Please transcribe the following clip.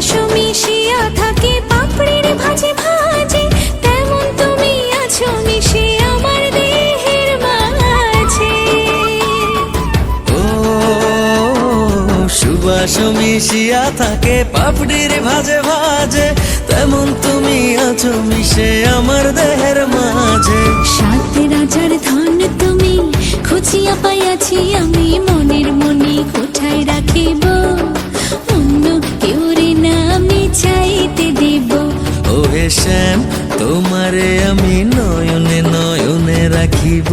সুবাস মিশিয়া থাকে পাপড়ির ভাজে ভাজে। তেমন তুমি আছো মিশে আমার দেহের মাঝে। ও, সুবাস মিশিয়া থাকে পাপড়ির ভাজে ভাজে। তেমন তুমি আছো মিশে আমার দেহের মাঝে। শ্যাম তোমারে আমি নয়নে নয়নে রাখিব।